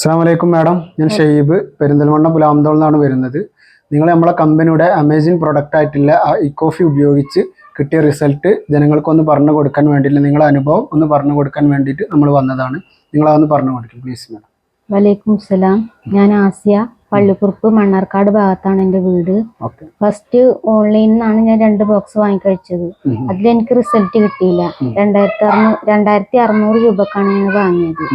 അസ്സാം വലൈക്കും മാഡം. ഞാൻ ഷെയ്ബ് പെരിന്തൽമണ്ണ പുലാമന്തോൾ നിന്നാണ് വരുന്നത്. നിങ്ങൾ നമ്മളെ കമ്പനിയുടെ അമേസിങ് പ്രൊഡക്റ്റ് ആയിട്ടുള്ള ഇക്കോഫി ഉപയോഗിച്ച് കിട്ടിയ റിസൾട്ട് ജനങ്ങൾക്കൊന്ന് പറഞ്ഞു കൊടുക്കാൻ വേണ്ടിയിട്ട് നിങ്ങളുടെ അനുഭവം ഒന്ന് പറഞ്ഞു കൊടുക്കാൻ വേണ്ടിയിട്ട് നമ്മൾ വന്നതാണ്. നിങ്ങൾ അതൊന്ന് പറഞ്ഞു കൊടുക്കും പ്ലീസ് മാഡം. വലൈക്കും സലാം. ഞാൻ ആസിയ പള്ളിക്കുറുപ്പ് മണ്ണാർക്കാട് ഭാഗത്താണ് എന്റെ വീട്. ഫസ്റ്റ് ഓൺലൈനിൽ നിന്നാണ് ഞാൻ രണ്ട് ബോക്സ് വാങ്ങിക്കഴിച്ചത്. അതിൽ എനിക്ക് റിസൾട്ട് കിട്ടിയില്ല. രണ്ടായിരത്തി അറുന്നൂറ് രൂപക്കാണ് ഞാൻ വാങ്ങിയത്.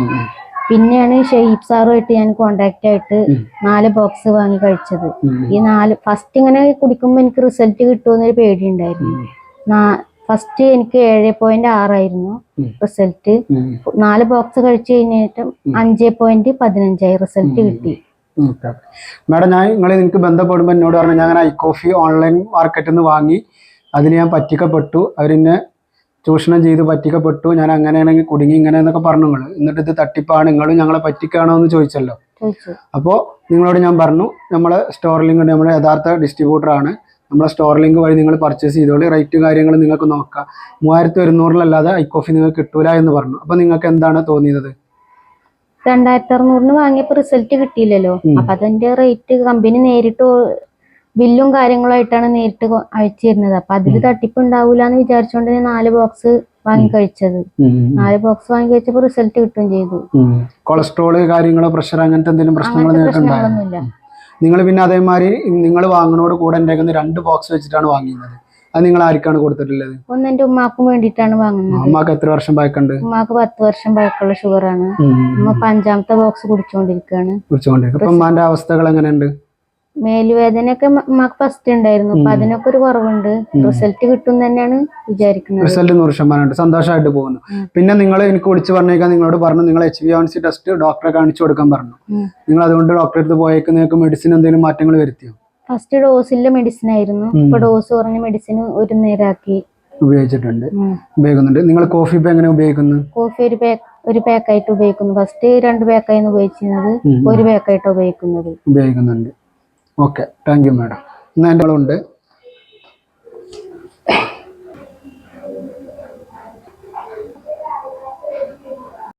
പിന്നെയാണ് ഷെയ്ബ് സാറുമായിട്ട് ഞാൻ കോണ്ടാക്ട് ആയിട്ട് നാല് ബോക്സ് വാങ്ങി കഴിച്ചത്. ഈ നാല് ഫസ്റ്റ് ഇങ്ങനെ കുടിക്കുമ്പോൾ എനിക്ക് റിസൾട്ട് കിട്ടുമെന്നൊരു പേടിയുണ്ടായിരുന്നു. ഫസ്റ്റ് എനിക്ക് ഏഴ് പോയിന്റ് ആറായിരുന്നു റിസൾട്ട് നാല് ബോക്സ് കഴിച്ചു കഴിഞ്ഞിട്ട് അഞ്ച് പോയിന്റ് പതിനഞ്ചായി റിസൾട്ട് കിട്ടി. മാഡം ഞാൻ നിങ്ങൾ നിങ്ങൾക്ക് ബന്ധപ്പെടുമ്പോൾ എന്നോട് പറഞ്ഞു ഞാൻ അങ്ങനെ കോഫി ഓൺലൈൻ മാർക്കറ്റിൽ നിന്ന് വാങ്ങി അതിന് ഞാൻ പറ്റിക്കപ്പെട്ടു. അവരെന്നെ ചൂഷണം ചെയ്ത് പറ്റിക്കപ്പെട്ടു ഞാൻ അങ്ങനെയാണെങ്കിൽ കുടുങ്ങി ഇങ്ങനെ എന്നൊക്കെ പറഞ്ഞു നിങ്ങൾ എന്നിട്ട് ഇത് തട്ടിപ്പാണ് നിങ്ങളും ഞങ്ങളെ പറ്റിക്കാണോ എന്ന് ചോദിച്ചല്ലോ. അപ്പോൾ നിങ്ങളോട് ഞാൻ പറഞ്ഞു നമ്മളെ സ്റ്റോർ ലിങ്ക് നമ്മുടെ യഥാർത്ഥ ഡിസ്ട്രിബ്യൂട്ടറാണ് നമ്മളെ സ്റ്റോർ ലിങ്ക് വഴി നിങ്ങൾ പർച്ചേസ് ചെയ്തോളി റേറ്റ് കാര്യങ്ങൾ നിങ്ങൾക്ക് നോക്കാം. മൂവായിരത്തി ഒരുന്നൂറിലല്ലാതെ ഐക്കോഫി നിങ്ങൾക്ക് കിട്ടൂല എന്ന് പറഞ്ഞു. അപ്പോൾ നിങ്ങൾക്ക് എന്താണ് തോന്നിയത്? രണ്ടായിരത്തി അറുന്നൂറിന് വാങ്ങിയപ്പോ റിസൾട്ട് കിട്ടിയില്ലല്ലോ. അപ്പൊ അതിന്റെ റേറ്റ് കമ്പനി നേരിട്ട് ബില്ലും കാര്യങ്ങളുമായിട്ടാണ് നേരിട്ട് അയച്ചിരുന്നത്. അപ്പൊ അതിൽ തട്ടിപ്പ് ഉണ്ടാവൂല എന്ന് വിചാരിച്ചോണ്ട് ഞാൻ നാല് ബോക്സ് വാങ്ങി കഴിച്ചത്. നാല് ബോക്സ് വാങ്ങി കഴിച്ചപ്പോ റിസൾട്ട് കിട്ടുകയും ചെയ്തു. കൊളസ്ട്രോൾ കാര്യങ്ങളോ പ്രഷർ അങ്ങനത്തെ എന്തെങ്കിലും പ്രശ്നങ്ങളൊന്നുമില്ല. നിങ്ങൾ പിന്നെ അതേമാതിരി നിങ്ങൾ വാങ്ങണോട് കൂടെ എന്റെ രണ്ട് ബോക്സ് വെച്ചിട്ടാണ് വാങ്ങിയത്. അത് നിങ്ങൾ ആർക്കാണ് കൊടുത്തിട്ടുള്ളത്? ഒന്ന് എന്റെ ഉമ്മാക്കും വേണ്ടിയിട്ടാണ് വാങ്ങുന്നത്. ഉമ്മാക്ക് എത്ര വർഷം പഴക്കുണ്ട്? ഉമ്മാക്ക് പത്ത് വർഷം ഷുഗറാണ് ഉമ്മ ഇപ്പൊ അഞ്ചാമത്തെ ബോക്സ് കുടിച്ചുകൊണ്ടിരിക്കുകയാണ് കുടിച്ചോണ്ടിരിക്കും. അപ്പൊ ഉമ്മാന്റെ അവസ്ഥകൾ എങ്ങനെയുണ്ട്? മേലുവേദനയൊക്കെ ഉമ്മ- ഫസ്റ്റ് ഉണ്ടായിരുന്നു. അപ്പൊ അതിനൊക്കെ ഒരു കുറവുണ്ട്. റിസൾട്ട് കിട്ടും തന്നെയാണ് വിചാരിക്കുന്നത്. റിസൾട്ട് നൂറ് ശതമാനമുണ്ട് സന്തോഷമായിട്ട് പോകുന്നു. പിന്നെ നിങ്ങൾ എനിക്ക് വിളിച്ചു പറഞ്ഞേക്കാൻ നിങ്ങളോട് പറഞ്ഞു. നിങ്ങൾ എച്ച് ബി ഓൺസി ടെസ്റ്റ് ഡോക്ടറെ കാണിച്ചു കൊടുക്കാൻ പറഞ്ഞു. നിങ്ങൾ അതുകൊണ്ട് ഡോക്ടറെ അടുത്ത് പോയേക്ക് നിങ്ങൾക്ക് മെഡിസിൻ എന്തെങ്കിലും മാറ്റങ്ങൾ വരുത്തിയോ? ഫസ്റ്റ് ഡോസിലെ മെഡിസിൻ ആയിരുന്നു. ഇപ്പൊ ഡോസ് കുറഞ്ഞ മെഡിസിൻ ഒരു നേരാക്കി. ഉപയോഗിച്ചിട്ടുണ്ട്. ഉപയോഗിക്കുന്നുണ്ട്. നിങ്ങൾ കോഫി ഇപ്പൊ എങ്ങനെ ഉപയോഗിക്കുന്നു? കോഫി ഒരു പാക്ക് ഒരു പാക്കായിട്ട് ഉപയോഗിക്കുന്നു. ഫസ്റ്റ് രണ്ട് പാക്കായിരുന്നു ഉപയോഗിച്ചിരുന്നത്. ഒരു പാക്കായിട്ട് ഉപയോഗിക്കുന്നത്. ഉപയോഗിക്കുന്നുണ്ട്. ഓക്കെ. Thank you madam. എന്നാൽ എന്റെ ഉണ്ട്